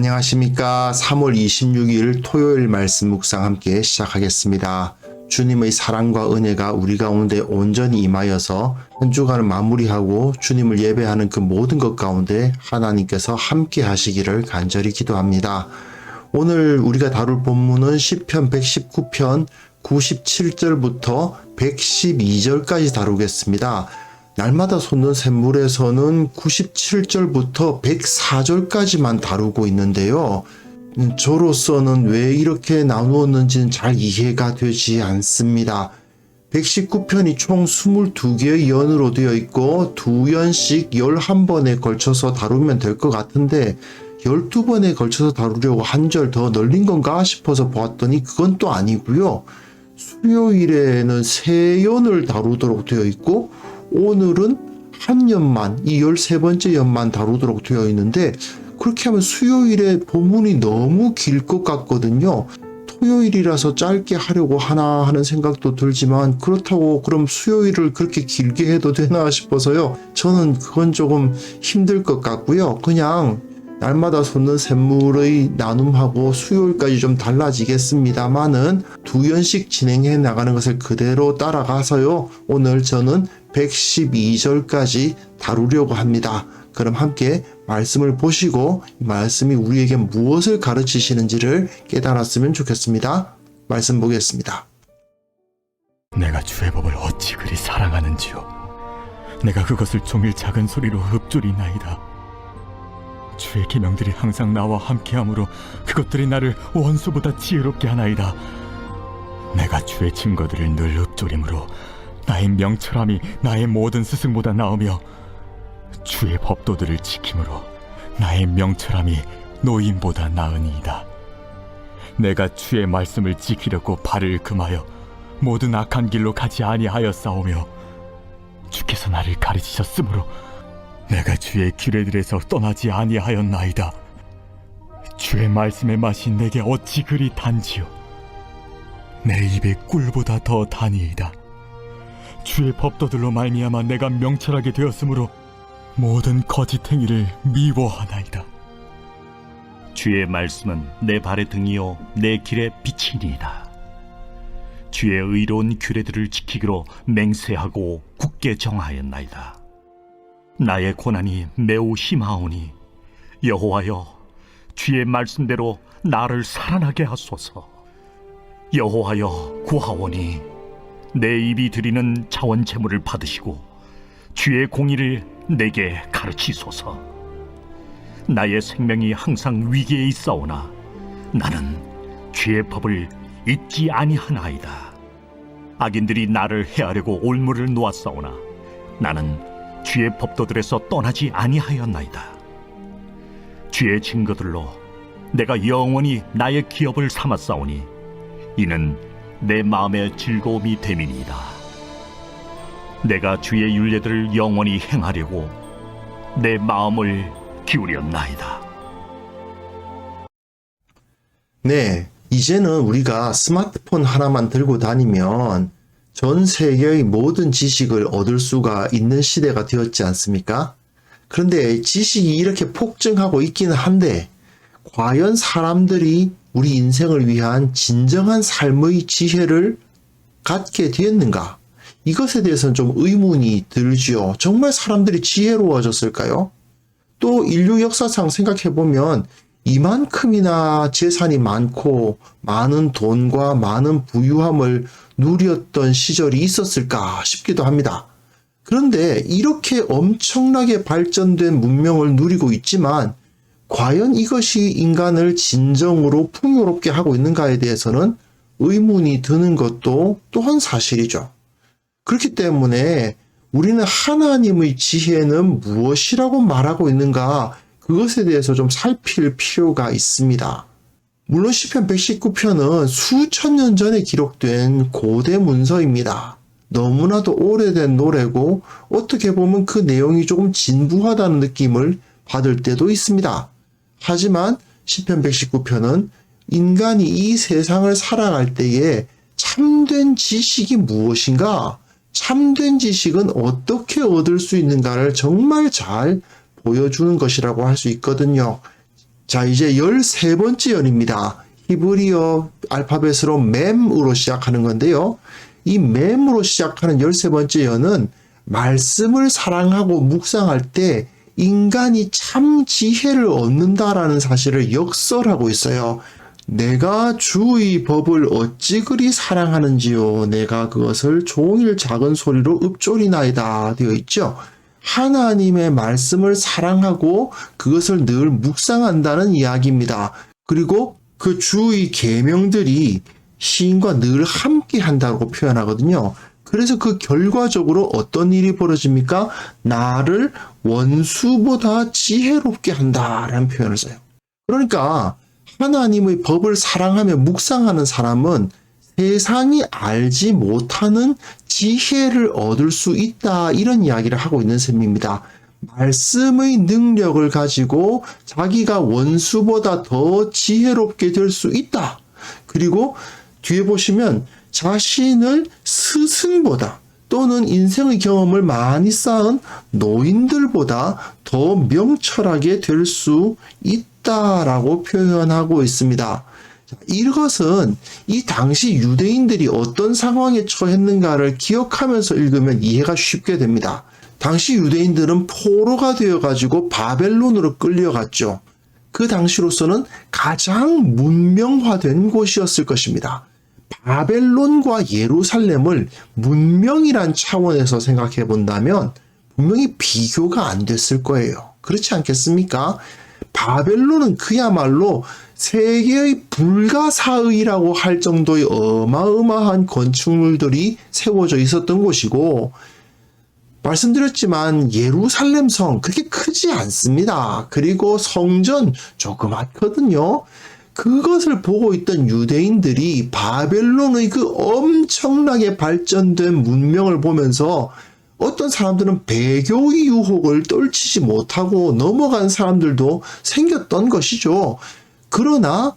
안녕하십니까. 3월 26일 토요일 말씀 묵상 함께 시작하겠습니다. 주님의 사랑과 은혜가 우리 가운데 온전히 임하여서 한 주간을 마무리하고 주님을 예배하는 그 모든 것 가운데 하나님께서 함께 하시기를 간절히 기도합니다. 오늘 우리가 다룰 본문은 10편 119편 97절부터 112절까지 다루겠습니다. 날마다 솟는 샘물에서는 97절부터 104절까지만 다루고 있는데요. 음, 저로서는 왜 이렇게 나누었는지는 잘 이해가 되지 않습니다. 119편이 총 22개의 연으로 되어 있고 두 연씩 11번에 걸쳐서 다루면 될 것 같은데 12번에 걸쳐서 다루려고 한 절 더 늘린 건가 싶어서 보았더니 그건 또 아니고요. 수요일에는 세 연을 다루도록 되어 있고 오늘은 한 연만 이 13번째 연만 다루도록 되어 있는데 그렇게 하면 수요일에 본문이 너무 길 것 같거든요. 토요일이라서 짧게 하려고 하나 하는 생각도 들지만 그렇다고 그럼 수요일을 그렇게 길게 해도 되나 싶어서요. 저는 그건 조금 힘들 것 같고요. 그냥 날마다 솟는 샘물의 나눔하고 수요일까지 좀 달라지겠습니다만은 두 연씩 진행해 나가는 것을 그대로 따라가서요. 오늘 저는 112절까지 다루려고 합니다. 그럼 함께 말씀을 보시고 이 말씀이 우리에게 무엇을 가르치시는지를 깨달았으면 좋겠습니다. 말씀 보겠습니다. 내가 주의 법을 어찌 그리 사랑하는지요 내가 그것을 종일 작은 소리로 읊조리나이다 주의 계명들이 항상 나와 함께하므로 그것들이 나를 원수보다 지혜롭게 하나이다. 내가 주의 증거들을 늘 읊조림으로 나의 명철함이 나의 모든 스승보다 나으며 주의 법도들을 지킴으로 나의 명철함이 노인보다 나으니이다. 내가 주의 말씀을 지키려고 발을 금하여 모든 악한 길로 가지 아니하였사오며 주께서 나를 가르치셨으므로 내가 주의 규례들에서 떠나지 아니하였나이다. 주의 말씀의 맛이 내게 어찌 그리 단지요 내 입에 꿀보다 더 다니이다. 주의 법도들로 말미암아 내가 명철하게 되었으므로 모든 거짓 행위를 미워하나이다. 주의 말씀은 내 발의 등이요 내 길의 빛이니이다. 주의 의로운 규례들을 지키기로 맹세하고 굳게 정하였나이다. 나의 고난이 매우 심하오니 여호와여 주의 말씀대로 나를 살아나게 하소서. 여호와여 구하오니 내 입이 드리는 자원 제물을 받으시고 주의 공의를 내게 가르치소서. 나의 생명이 항상 위기에 있사오나 나는 주의 법을 잊지 아니하나이다. 악인들이 나를 해하려고 올무를 놓았사오나 나는 주의 법도들에서 떠나지 아니하였나이다. 주의 증거들로 내가 영원히 나의 기업을 삼았사오니 이는 내 마음의 즐거움이 됨이니이다. 내가 주의 윤례들을 영원히 행하려고 내 마음을 기울였나이다. 네, 이제는 우리가 스마트폰 하나만 들고 다니면 전 세계의 모든 지식을 얻을 수가 있는 시대가 되었지 않습니까? 그런데 지식이 이렇게 폭증하고 있기는 한데, 과연 사람들이 우리 인생을 위한 진정한 삶의 지혜를 갖게 되었는가? 이것에 대해서는 좀 의문이 들지요. 정말 사람들이 지혜로워졌을까요? 또 인류 역사상 생각해보면 이만큼이나 재산이 많고 많은 돈과 많은 부유함을 누렸던 시절이 있었을까 싶기도 합니다. 그런데 이렇게 엄청나게 발전된 문명을 누리고 있지만 과연 이것이 인간을 진정으로 풍요롭게 하고 있는가에 대해서는 의문이 드는 것도 또한 사실이죠. 그렇기 때문에 우리는 하나님의 지혜는 무엇이라고 말하고 있는가 그것에 대해서 좀 살필 필요가 있습니다. 물론 시편 119편은 수천 년 전에 기록된 고대 문서입니다. 너무나도 오래된 노래고 어떻게 보면 그 내용이 조금 진부하다는 느낌을 받을 때도 있습니다. 하지만 시편 119편은 인간이 이 세상을 살아갈 때에 참된 지식이 무엇인가, 참된 지식은 어떻게 얻을 수 있는가를 정말 잘 보여주는 것이라고 할 수 있거든요. 자, 이제 13번째 연입니다. 히브리어 알파벳으로 맴으로 시작하는 건데요. 이 맴으로 시작하는 13번째 연은 말씀을 사랑하고 묵상할 때 인간이 참 지혜를 얻는다라는 사실을 역설하고 있어요. 내가 주의 법을 어찌 그리 사랑하는지요. 내가 그것을 종일 작은 소리로 읊조리나이다. 되어 있죠. 하나님의 말씀을 사랑하고 그것을 늘 묵상한다는 이야기입니다. 그리고 그 주의 계명들이 시인과 늘 함께 한다고 표현하거든요. 그래서 그 결과적으로 어떤 일이 벌어집니까? 나를 원수보다 지혜롭게 한다라는 표현을 써요. 그러니까 하나님의 법을 사랑하며 묵상하는 사람은 세상이 알지 못하는 지혜를 얻을 수 있다. 이런 이야기를 하고 있는 셈입니다. 말씀의 능력을 가지고 자기가 원수보다 더 지혜롭게 될 수 있다. 그리고 뒤에 보시면 자신을 스승보다 또는 인생의 경험을 많이 쌓은 노인들보다 더 명철하게 될 수 있다라고 표현하고 있습니다. 자, 이것은 이 당시 유대인들이 어떤 상황에 처했는가를 기억하면서 읽으면 이해가 쉽게 됩니다. 당시 유대인들은 포로가 되어가지고 바벨론으로 끌려갔죠. 그 당시로서는 가장 문명화된 곳이었을 것입니다. 바벨론과 예루살렘을 문명이란 차원에서 생각해 본다면 분명히 비교가 안 됐을 거예요. 그렇지 않겠습니까? 바벨론은 그야말로 세계의 불가사의라고 할 정도의 어마어마한 건축물들이 세워져 있었던 곳이고 말씀드렸지만 예루살렘 성 그렇게 크지 않습니다. 그리고 성전 조그맣거든요. 그것을 보고 있던 유대인들이 바벨론의 그 엄청나게 발전된 문명을 보면서 어떤 사람들은 배교의 유혹을 떨치지 못하고 넘어간 사람들도 생겼던 것이죠. 그러나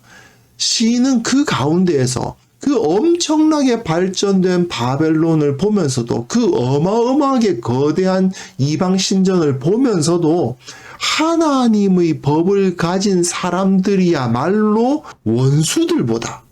시인은 그 가운데에서 그 엄청나게 발전된 바벨론을 보면서도 그 어마어마하게 거대한 이방 신전을 보면서도 하나님의 법을 가진 사람들이야말로 원수들보다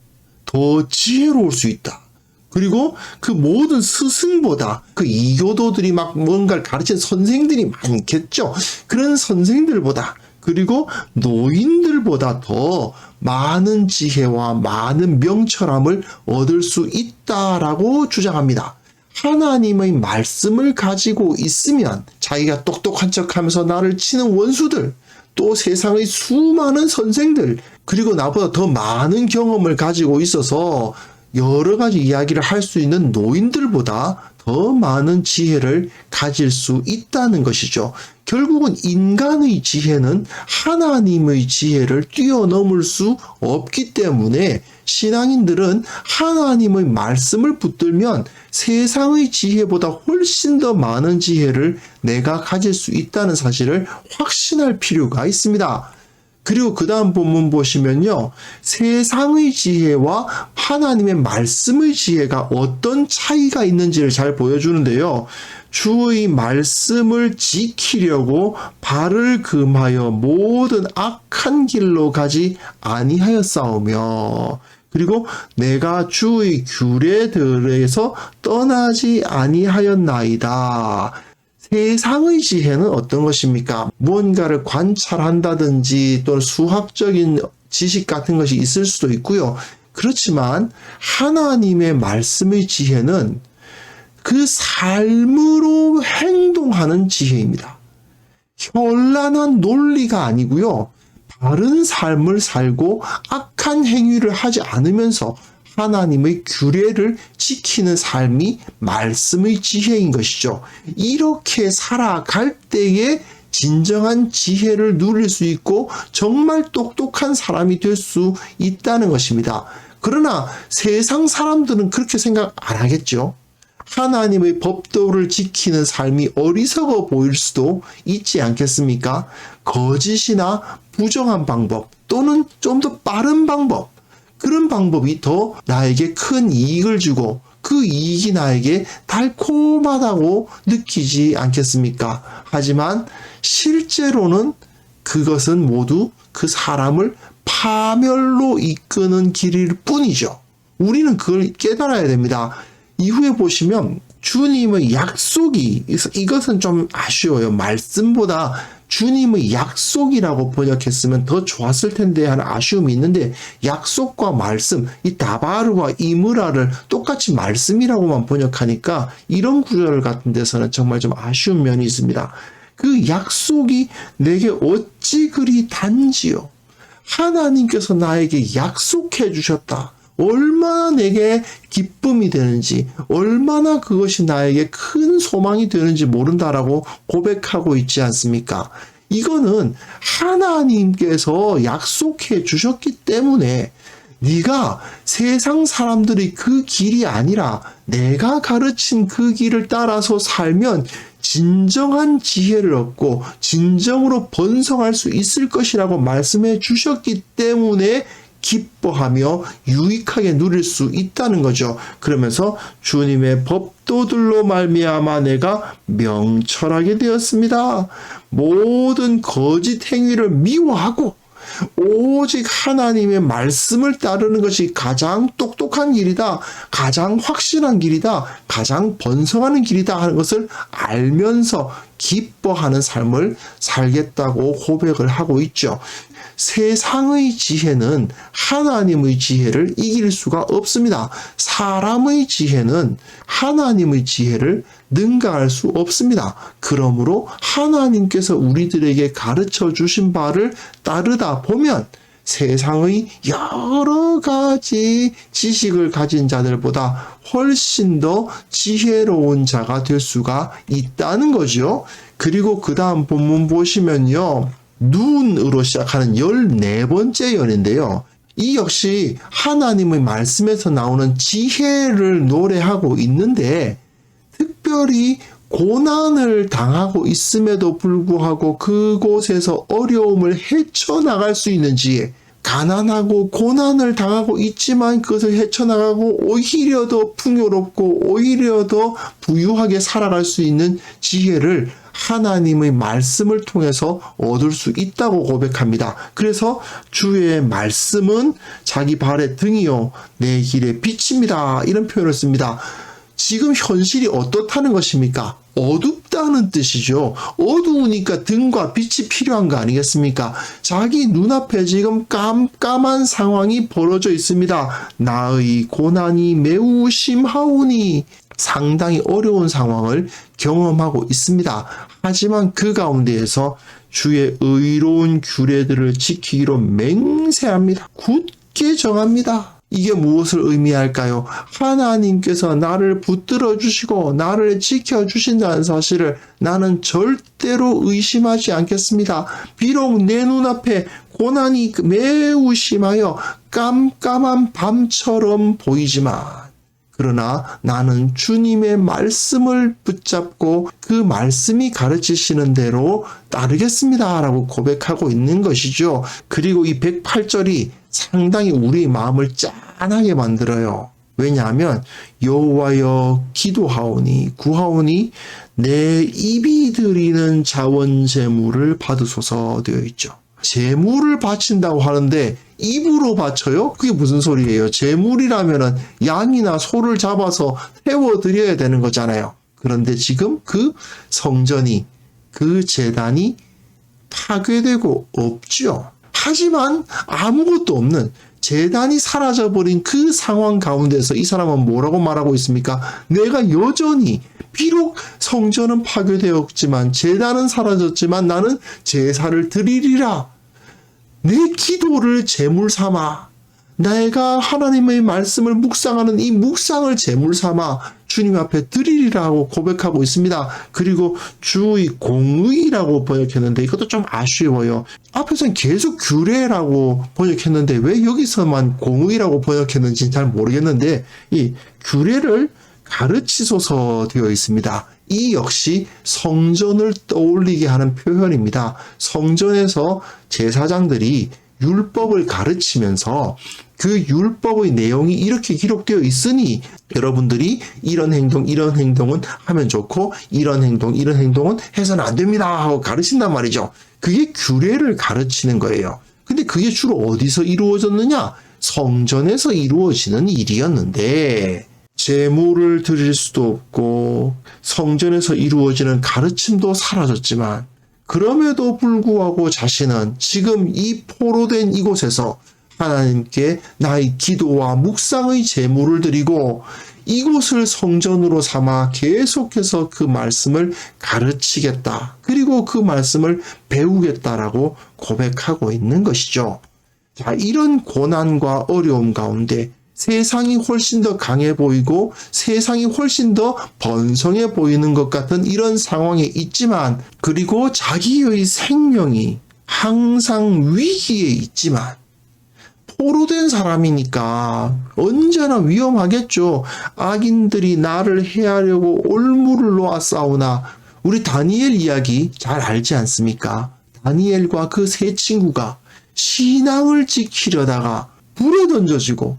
더 지혜로울 수 있다. 그리고 그 모든 스승보다 그 이교도들이 막 뭔가를 가르친 선생들이 많겠죠. 그런 선생들보다 그리고 노인들보다 더 많은 지혜와 많은 명철함을 얻을 수 있다라고 주장합니다. 하나님의 말씀을 가지고 있으면 자기가 똑똑한 척 하면서 나를 치는 원수들, 또 세상의 수많은 선생들, 그리고 나보다 더 많은 경험을 가지고 있어서 여러 가지 이야기를 할 수 있는 노인들보다 더 많은 지혜를 가질 수 있다는 것이죠. 결국은 인간의 지혜는 하나님의 지혜를 뛰어넘을 수 없기 때문에 신앙인들은 하나님의 말씀을 붙들면 세상의 지혜보다 훨씬 더 많은 지혜를 내가 가질 수 있다는 사실을 확신할 필요가 있습니다. 그리고 그 다음 본문 보시면요. 세상의 지혜와 하나님의 말씀의 지혜가 어떤 차이가 있는지를 잘 보여주는데요. 주의 말씀을 지키려고 발을 금하여 모든 악한 길로 가지 아니하였사오며 그리고 내가 주의 규례들에서 떠나지 아니하였나이다. 세상의 지혜는 어떤 것입니까? 무언가를 관찰한다든지 또는 수학적인 지식 같은 것이 있을 수도 있고요. 그렇지만 하나님의 말씀의 지혜는 그 삶으로 행동하는 지혜입니다. 현란한 논리가 아니고요. 바른 삶을 살고 악한 행위를 하지 않으면서 하나님의 규례를 지키는 삶이 말씀의 지혜인 것이죠. 이렇게 살아갈 때에 진정한 지혜를 누릴 수 있고 정말 똑똑한 사람이 될 수 있다는 것입니다. 그러나 세상 사람들은 그렇게 생각 안 하겠죠. 하나님의 법도를 지키는 삶이 어리석어 보일 수도 있지 않겠습니까? 거짓이나 부정한 방법 또는 좀 더 빠른 방법 그런 방법이 더 나에게 큰 이익을 주고 그 이익이 나에게 달콤하다고 느끼지 않겠습니까? 하지만 실제로는 그것은 모두 그그 사람을 파멸로 이끄는 길일 뿐이죠. 우리는 그걸 깨달아야 됩니다. 이후에 보시면 주님의 약속이 이것은 좀 아쉬워요. 말씀보다 주님의 약속이라고 번역했으면 더 좋았을 텐데 하는 아쉬움이 있는데 약속과 말씀 이 다바르와 이므라를 똑같이 말씀이라고만 번역하니까 이런 구절 같은 데서는 정말 좀 아쉬운 면이 있습니다. 그 약속이 내게 어찌 그리 단지요. 하나님께서 나에게 약속해 주셨다. 얼마나 내게 기쁨이 되는지, 얼마나 그것이 나에게 큰 소망이 되는지 모른다라고 고백하고 있지 않습니까? 이거는 하나님께서 약속해 주셨기 때문에 네가 세상 사람들이 그 길이 아니라 내가 가르친 그 길을 따라서 살면 진정한 지혜를 얻고 진정으로 번성할 수 있을 것이라고 말씀해 주셨기 때문에 기뻐하며 유익하게 누릴 수 있다는 거죠. 그러면서 주님의 법도들로 말미암아 내가 명철하게 되었습니다. 모든 거짓 행위를 미워하고 오직 하나님의 말씀을 따르는 것이 가장 똑똑한 길이다. 가장 확실한 길이다. 가장 번성하는 길이다 하는 것을 알면서 기뻐하는 삶을 살겠다고 고백을 하고 있죠. 세상의 지혜는 하나님의 지혜를 이길 수가 없습니다. 사람의 지혜는 하나님의 지혜를 능가할 수 없습니다. 그러므로 하나님께서 우리들에게 가르쳐 주신 바를 따르다 보면 세상의 여러 가지 지식을 가진 자들보다 훨씬 더 지혜로운 자가 될 수가 있다는 거죠. 그리고 그 다음 본문 보시면요. 눈으로 시작하는 14번째 연인데요. 이 역시 하나님의 말씀에서 나오는 지혜를 노래하고 있는데 특별히 고난을 당하고 있음에도 불구하고 그곳에서 어려움을 헤쳐나갈 수 있는 지혜. 가난하고 고난을 당하고 있지만 그것을 헤쳐나가고 오히려 더 풍요롭고 오히려 더 부유하게 살아갈 수 있는 지혜를 하나님의 말씀을 통해서 얻을 수 있다고 고백합니다. 그래서 주의 말씀은 자기 발의 등이요 내 길의 빛입니다. 이런 표현을 씁니다. 지금 현실이 어떻다는 것입니까? 어둡다는 뜻이죠. 어두우니까 등과 빛이 필요한 거 아니겠습니까? 자기 눈앞에 지금 깜깜한 상황이 벌어져 있습니다. 나의 고난이 매우 심하오니 상당히 어려운 상황을 경험하고 있습니다. 하지만 그 가운데에서 주의 의로운 규례들을 지키기로 맹세합니다. 굳게 정합니다. 이게 무엇을 의미할까요? 하나님께서 나를 붙들어 주시고 나를 지켜 주신다는 사실을 나는 절대로 의심하지 않겠습니다. 비록 내 눈앞에 고난이 매우 심하여 깜깜한 밤처럼 보이지만 그러나 나는 주님의 말씀을 붙잡고 그 말씀이 가르치시는 대로 따르겠습니다. 라고 고백하고 있는 것이죠. 그리고 이 108절이 상당히 우리의 마음을 짠하게 만들어요. 왜냐하면 여호와여 기도하오니 구하오니 내 입이 드리는 자원 제물을 받으소서 되어 있죠. 제물을 바친다고 하는데 입으로 바쳐요? 그게 무슨 소리예요? 제물이라면은 양이나 소를 잡아서 태워 드려야 되는 거잖아요. 그런데 지금 그 성전이 그 재단이 파괴되고 없죠. 하지만 아무것도 없는 재단이 사라져버린 그 상황 가운데서 이 사람은 뭐라고 말하고 있습니까? 내가 여전히 비록 성전은 파괴되었지만 재단은 사라졌지만 나는 제사를 드리리라. 내 기도를 제물 삼아 내가 하나님의 말씀을 묵상하는 이 묵상을 제물 삼아 주님 앞에 드리리라고 고백하고 있습니다. 그리고 주의 공의라고 번역했는데 이것도 좀 아쉬워요. 앞에서는 계속 규례라고 번역했는데 왜 여기서만 공의라고 번역했는지 잘 모르겠는데 이 규례를 가르치소서 되어 있습니다. 이 역시 성전을 떠올리게 하는 표현입니다. 성전에서 제사장들이 율법을 가르치면서 그 율법의 내용이 이렇게 기록되어 있으니 여러분들이 이런 행동, 이런 행동은 하면 좋고 이런 행동, 이런 행동은 해서는 안 됩니다 하고 가르친단 말이죠. 그게 규례를 가르치는 거예요. 근데 그게 주로 어디서 이루어졌느냐? 성전에서 이루어지는 일이었는데 제물을 드릴 수도 없고 성전에서 이루어지는 가르침도 사라졌지만 그럼에도 불구하고 자신은 지금 이 포로된 이곳에서 하나님께 나의 기도와 묵상의 제물을 드리고 이곳을 성전으로 삼아 계속해서 그 말씀을 가르치겠다. 그리고 그 말씀을 배우겠다라고 고백하고 있는 것이죠. 자, 이런 고난과 어려움 가운데 세상이 훨씬 더 강해 보이고 세상이 훨씬 더 번성해 보이는 것 같은 이런 상황에 있지만 그리고 자기의 생명이 항상 위기에 있지만 포로된 사람이니까 언제나 위험하겠죠. 악인들이 나를 해하려고 올무를 놓았사오나 우리 다니엘 이야기 잘 알지 않습니까? 다니엘과 그 세 친구가 신앙을 지키려다가 불에 던져지고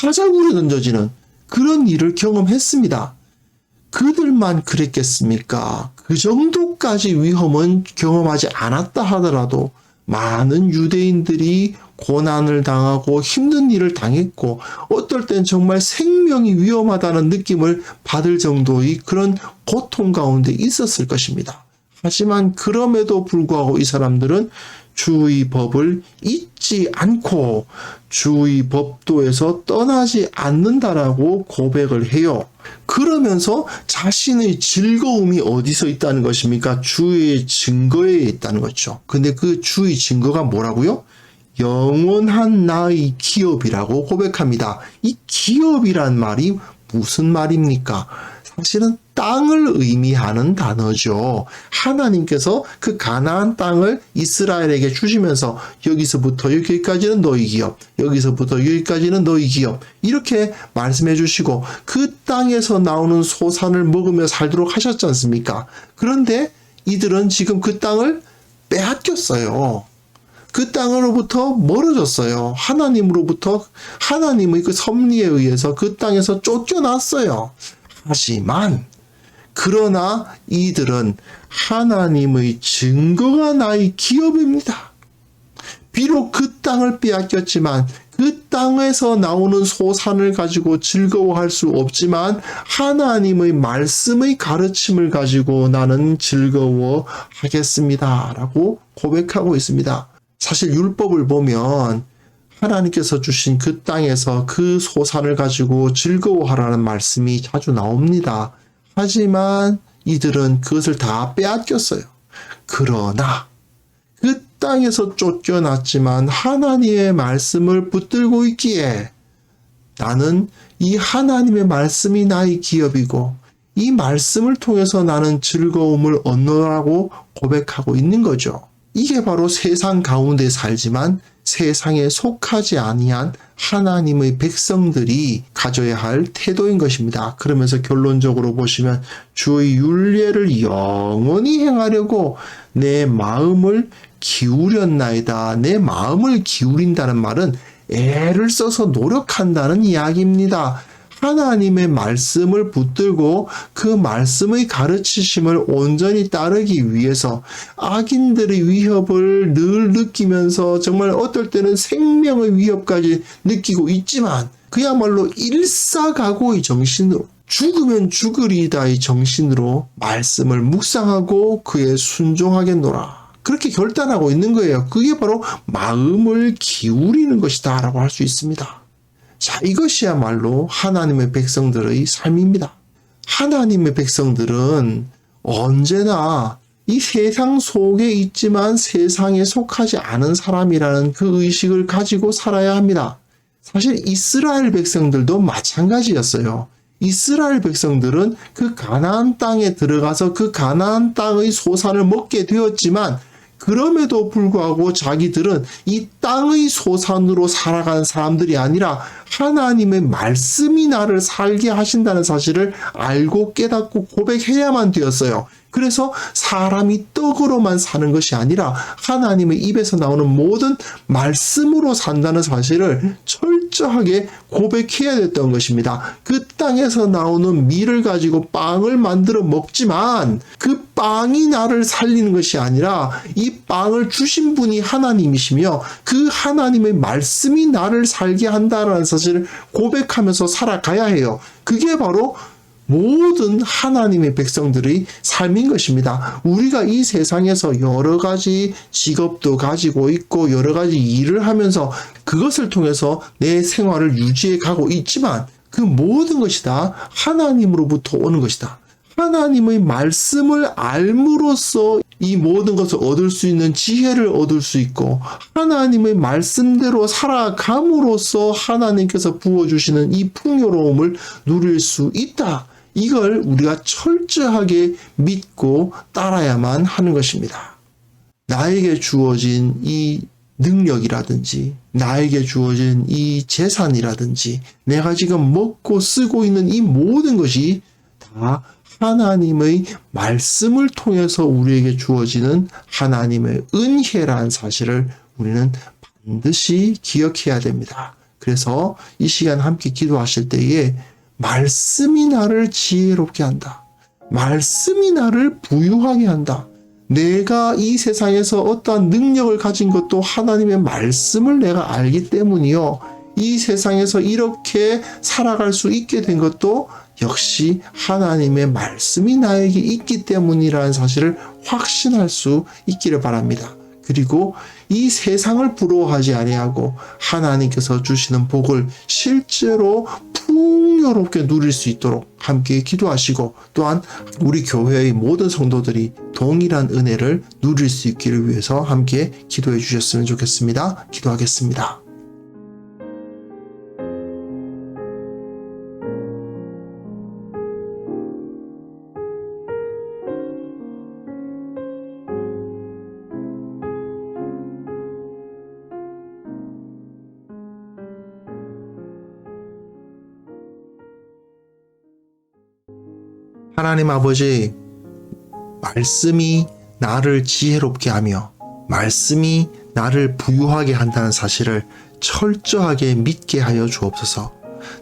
사자굴에 던져지는 그런 일을 경험했습니다. 그들만 그랬겠습니까? 그 정도까지 위험은 경험하지 않았다 하더라도 많은 유대인들이 고난을 당하고 힘든 일을 당했고 어떨 땐 정말 생명이 위험하다는 느낌을 받을 정도의 그런 고통 가운데 있었을 것입니다. 하지만 그럼에도 불구하고 이 사람들은 주의 법을 잊지 않고 주의 법도에서 떠나지 않는다라고 고백을 해요. 그러면서 자신의 즐거움이 어디서 있다는 것입니까? 주의 증거에 있다는 거죠. 근데 그 주의 증거가 뭐라고요? 영원한 나의 기업이라고 고백합니다. 이 기업이란 말이 무슨 말입니까? 사실은 땅을 의미하는 단어죠. 하나님께서 그 가나안 땅을 이스라엘에게 주시면서 여기서부터 여기까지는 너희 기업, 여기서부터 여기까지는 너희 기업 이렇게 말씀해 주시고 그 땅에서 나오는 소산을 먹으며 살도록 하셨지 않습니까? 그런데 이들은 지금 그 땅을 빼앗겼어요. 그 땅으로부터 멀어졌어요. 하나님으로부터 하나님의 그 섭리에 의해서 그 땅에서 쫓겨났어요. 하지만 그러나 이들은 하나님의 증거가 나의 기업입니다. 비록 그 땅을 빼앗겼지만 그 땅에서 나오는 소산을 가지고 즐거워할 수 없지만 하나님의 말씀의 가르침을 가지고 나는 즐거워하겠습니다. 라고 고백하고 있습니다. 사실 율법을 보면 하나님께서 주신 그 땅에서 그 소산을 가지고 즐거워하라는 말씀이 자주 나옵니다. 하지만 이들은 그것을 다 빼앗겼어요. 그러나 그 땅에서 쫓겨났지만 하나님의 말씀을 붙들고 있기에 나는 이 하나님의 말씀이 나의 기업이고 이 말씀을 통해서 나는 즐거움을 얻노라고 고백하고 있는 거죠. 이게 바로 세상 가운데 살지만 세상에 속하지 아니한 하나님의 백성들이 가져야 할 태도인 것입니다. 그러면서 결론적으로 보시면 주의 윤례를 영원히 행하려고 내 마음을 기울였나이다. 내 마음을 기울인다는 말은 애를 써서 노력한다는 이야기입니다. 하나님의 말씀을 붙들고 그 말씀의 가르치심을 온전히 따르기 위해서 악인들의 위협을 늘 느끼면서 정말 어떨 때는 생명의 위협까지 느끼고 있지만 그야말로 일사각오의 정신으로 죽으면 죽으리다의 정신으로 말씀을 묵상하고 그에 순종하겠노라. 그렇게 결단하고 있는 거예요. 그게 바로 마음을 기울이는 것이다 라고 할 수 있습니다. 자, 이것이야말로 하나님의 백성들의 삶입니다. 하나님의 백성들은 언제나 이 세상 속에 있지만 세상에 속하지 않은 사람이라는 그 의식을 가지고 살아야 합니다. 사실 이스라엘 백성들도 마찬가지였어요. 이스라엘 백성들은 그 가나안 땅에 들어가서 그 가나안 땅의 소산을 먹게 되었지만 그럼에도 불구하고 자기들은 이 땅의 소산으로 살아가는 사람들이 아니라 하나님의 말씀이 나를 살게 하신다는 사실을 알고 깨닫고 고백해야만 되었어요. 그래서 사람이 떡으로만 사는 것이 아니라 하나님의 입에서 나오는 모든 말씀으로 산다는 사실을 철저하게 고백해야 됐던 것입니다. 그 땅에서 나오는 밀을 가지고 빵을 만들어 먹지만 그 빵이 나를 살리는 것이 아니라 이 빵을 주신 분이 하나님이시며 그 하나님의 말씀이 나를 살게 한다는 사실을 고백하면서 살아가야 해요. 그게 바로 모든 하나님의 백성들의 삶인 것입니다. 우리가 이 세상에서 여러 가지 직업도 가지고 있고 여러 가지 일을 하면서 그것을 통해서 내 생활을 유지해 가고 있지만 그 모든 것이 다 하나님으로부터 오는 것이다. 하나님의 말씀을 알므로써 이 모든 것을 얻을 수 있는 지혜를 얻을 수 있고 하나님의 말씀대로 살아감으로써 하나님께서 부어주시는 이 풍요로움을 누릴 수 있다. 이걸 우리가 철저하게 믿고 따라야만 하는 것입니다. 나에게 주어진 이 능력이라든지 나에게 주어진 이 재산이라든지 내가 지금 먹고 쓰고 있는 이 모든 것이 다 하나님의 말씀을 통해서 우리에게 주어지는 하나님의 은혜라는 사실을 우리는 반드시 기억해야 됩니다. 그래서 이 시간 함께 기도하실 때에 말씀이 나를 지혜롭게 한다. 말씀이 나를 부유하게 한다. 내가 이 세상에서 어떠한 능력을 가진 것도 하나님의 말씀을 내가 알기 때문이요. 이 세상에서 이렇게 살아갈 수 있게 된 것도 역시 하나님의 말씀이 나에게 있기 때문이라는 사실을 확신할 수 있기를 바랍니다. 그리고 이 세상을 부러워하지 아니하고 하나님께서 주시는 복을 실제로 풍요롭게 누릴 수 있도록 함께 기도하시고 또한 우리 교회의 모든 성도들이 동일한 은혜를 누릴 수 있기를 위해서 함께 기도해 주셨으면 좋겠습니다. 기도하겠습니다. 하나님 아버지, 말씀이 나를 지혜롭게 하며, 말씀이 나를 부유하게 한다는 사실을 철저하게 믿게 하여 주옵소서.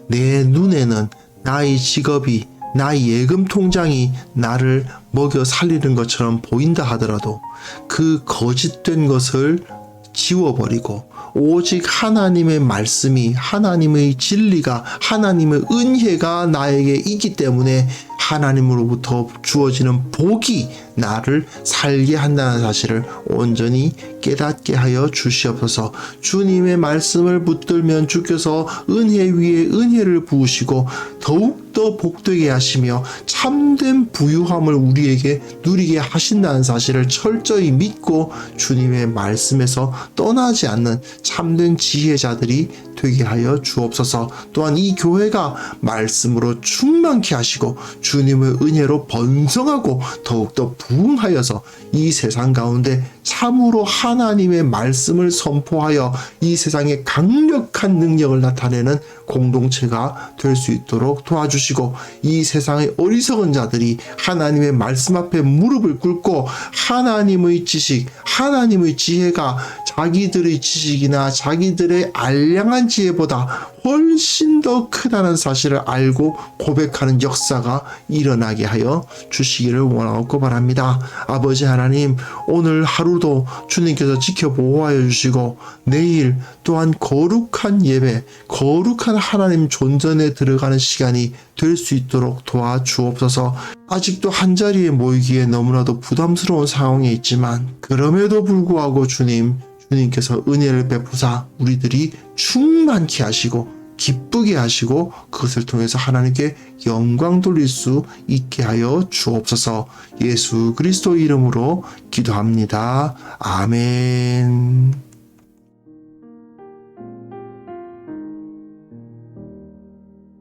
내 눈에는 나의 직업이, 나의 예금 통장이 나를 먹여 살리는 것처럼 보인다 하더라도 그 거짓된 것을 지워버리고 오직 하나님의 말씀이 하나님의 진리가 하나님의 은혜가 나에게 있기 때문에 하나님으로부터 주어지는 복이 나를 살게 한다는 사실을 온전히 깨닫게 하여 주시옵소서. 주님의 말씀을 붙들면 주께서 은혜 위에 은혜를 부으시고 더욱 더 복되게 하시며 참된 부유함을 우리에게 누리게 하신다는 사실을 철저히 믿고 주님의 말씀에서 떠나지 않는 참된 지혜자들이 되게 하여 주옵소서. 또한 이 교회가 말씀으로 충만케 하시고 주님의 은혜로 번성하고 더욱더 부흥하여서 이 세상 가운데 참으로 하나님의 말씀을 선포하여 이 세상에 강력한 능력을 나타내는 공동체가 될 수 있도록 도와주시고 이 세상의 어리석은 자들이 하나님의 말씀 앞에 무릎을 꿇고 하나님의 지식, 하나님의 지혜가 자기들의 지식이나 자기들의 알량한 지혜보다 훨씬 더 크다는 사실을 알고 고백하는 역사가 일어나게 하여 주시기를 원하고 바랍니다. 아버지 하나님, 오늘 하루도 주님께서 지켜 보호하여 주시고 내일 또한 거룩한 예배, 거룩한 하나님 존전에 들어가는 시간이 될 수 있도록 도와주옵소서. 아직도 한 자리에 모이기에 너무나도 부담스러운 상황에 있지만 그럼에도 불구하고 주님 주님께서 은혜를 베푸사 우리들이 충만케 하시고 기쁘게 하시고 그것을 통해서 하나님께 영광 돌릴 수 있게 하여 주옵소서 예수 그리스도 이름으로 기도합니다. 아멘.